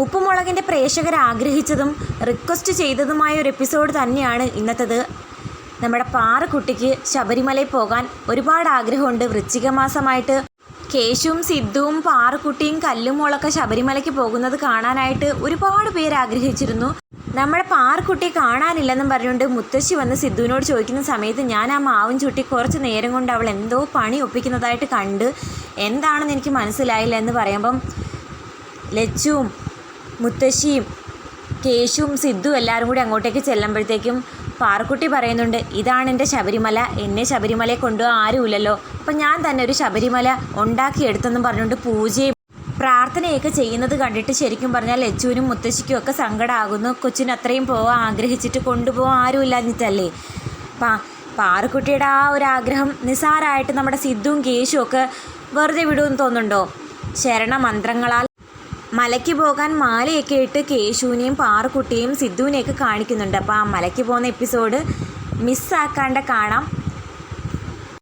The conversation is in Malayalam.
ഉപ്പുമുളകിന്റെ പ്രേക്ഷകർ ആഗ്രഹിച്ചതും റിക്വസ്റ്റ് ചെയ്തതുമായ ഒരു എപ്പിസോഡ് തന്നെയാണ് ഇന്നത്തേത്. നമ്മുടെ പാറക്കുട്ടിക്ക് ശബരിമലയിൽ പോകാൻ ഒരുപാട് ആഗ്രഹമുണ്ട്. വൃശ്ചിക മാസമായിട്ട് കേശുവും സിദ്ധുവും പാറക്കുട്ടിയും കല്ലുമോളൊക്കെ ശബരിമലയ്ക്ക് പോകുന്നത് കാണാനായിട്ട് ഒരുപാട് പേര് ആഗ്രഹിച്ചിരുന്നു. നമ്മുടെ പാറക്കുട്ടിയെ കാണാനില്ലെന്നും പറഞ്ഞുകൊണ്ട് മുത്തശ്ശി വന്ന് സിദ്ധുവിനോട് ചോദിക്കുന്ന സമയത്ത് ഞാൻ ആ മാവും ചുട്ടി കുറച്ച് നേരം കൊണ്ട് അവൾ എന്തോ പണി ഒപ്പിക്കുന്നതായിട്ട് കണ്ട് എന്താണെന്ന് എനിക്ക് മനസ്സിലായില്ല എന്ന് പറയുമ്പം ലച്ചുവും മുത്തശ്ശിയും കേശുവും സിദ്ധു എല്ലാവരും കൂടി അങ്ങോട്ടേക്ക് ചെല്ലുമ്പോഴത്തേക്കും പാറക്കുട്ടി പറയുന്നുണ്ട് ഇതാണ് എന്റെ ശബരിമല എന്നെ ശബരിമലയെ കൊണ്ടുപോകാൻ ആരുമില്ലല്ലോ. അപ്പം ഞാൻ തന്നെ ഒരു ശബരിമല ഉണ്ടാക്കിയെടുത്തെന്നും പറഞ്ഞുകൊണ്ട് പൂജയും പ്രാർത്ഥനയൊക്കെ ചെയ്യുന്നത് കണ്ടിട്ട് ശരിക്കും പറഞ്ഞാൽ ലച്ചുവിനും മുത്തശ്ശിക്കും ഒക്കെ സങ്കടമാകുന്നു കൊച്ചിന് അത്രയും പോകാൻ ആഗ്രഹിച്ചിട്ട് കൊണ്ടുപോകാൻ ആരുമില്ലാഞ്ഞിട്ടല്ലേ? പാ പാറക്കുട്ടിയുടെ ആ ഒരു ആഗ്രഹം നിസാരമായിട്ട് നമ്മുടെ സിദ്ധുവും കേശുവും ഒക്കെ വെറുതെ വിടുമെന്ന് തോന്നുന്നുണ്ടോ? ശരണമന്ത്രങ്ങളാൽ മലയ്ക്ക് പോകാൻ മാലയൊക്കെ ഇട്ട് കേശുവിനെയും പാറുക്കുട്ടിയെയും സിദ്ധുവിനെയൊക്കെ കാണിക്കുന്നുണ്ട്. അപ്പോൾ ആ മലയ്ക്ക് പോകുന്ന എപ്പിസോഡ് മിസ്സാക്കാണ്ട് കാണാം.